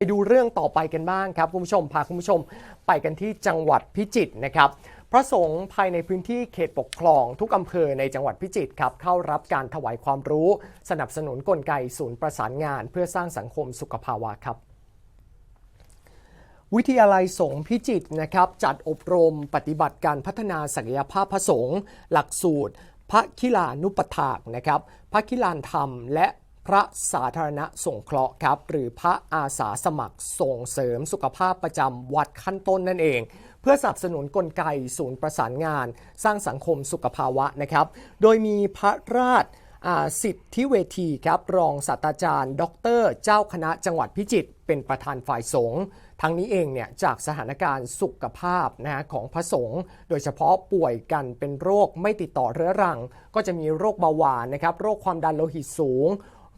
ไปดูเรื่องต่อไปกันบ้างครับคุณผู้ชมพาคุณผู้ชมไปกันที่จังหวัดพิจิตรนะครับพระสงฆ์ภายในพื้นที่เขตปกครองทุกอำเภอในจังหวัดพิจิตรครับเข้ารับการถวายความรู้ สนับสนุนกลไกศูนย์ประสานงาน เพื่อสร้างสังคมสุขภาวะครับ วิทยาลัยสงฆ์พิจิตรนะครับจัดอบรมปฏิบัติการพัฒนาศักยภาพพระสงฆ์หลักสูตร พระคิลานุปถากนะครับพระคิลานธรรม และ พระสาธารณสงเคราะห์ครับหรือพระอาสาสมัครส่งเสริมสุขภาพประจำวัดขั้นต้นนั่นเอง เพื่อสนับสนุนกลไกศูนย์ประสานงาน สร้างสังคมสุขภาวะนะครับ โดยมีพระราชาสิทธิเวทีครับรองศาสตราจารย์ ดร เจ้าคณะจังหวัดพิจิตรเป็นประธานฝ่ายสงฆ์ทั้งนี้เองเนี่ยจากสถานการณ์สุขภาพนะฮะของพระสงฆ์โดยเฉพาะป่วยกันเป็นโรคไม่ติดต่อเรื้อรัง ก็จะมีโรคเบาหวานนะครับโรคความดันโลหิตสูง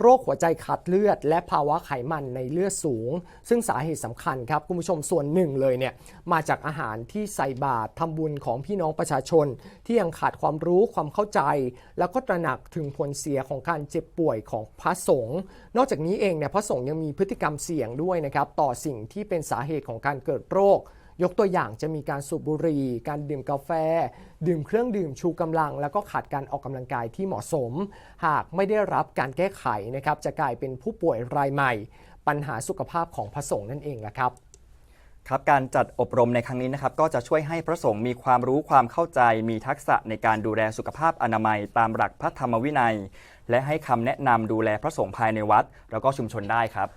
โรคหัวใจขาดเลือด และภาวะไขมันในเลือดสูง ซึ่งสาเหตุสำคัญครับคุณผู้ชมส่วนหนึ่งเลยเนี่ยมาจากอาหารที่ใส่บาตรทำบุญของพี่น้องประชาชน ที่ยังขาดความรู้ความเข้าใจ แล้วก็ตระหนักถึงผลเสียของการเจ็บป่วยของพระสงฆ์นอกจากนี้เองเนี่ยพระสงฆ์ยังมีพฤติกรรมเสี่ยงด้วยนะครับต่อสิ่งที่เป็นสาเหตุของการเกิดโรค ยกตัวอย่างจะมีการสูบบุหรี่การดื่มกาแฟ ดื่มเครื่องดื่มชูกำลัง แล้วก็ขาดการออกกำลังกายที่เหมาะสม หากไม่ได้รับการแก้ไขนะครับจะกลายเป็นผู้ป่วยรายใหม่ ปัญหาสุขภาพของพระสงฆ์นั่นเองแหละครับครับการจัดอบรมในครั้งนี้นะครับก็จะช่วยให้พระสงฆ์มีความรู้ความเข้าใจ มีทักษะในการดูแลสุขภาพอนามัย ตามหลักพระธรรมวินัย และให้คำแนะนำดูแลพระสงฆ์ภายในวัด แล้วก็ชุมชนได้ครับ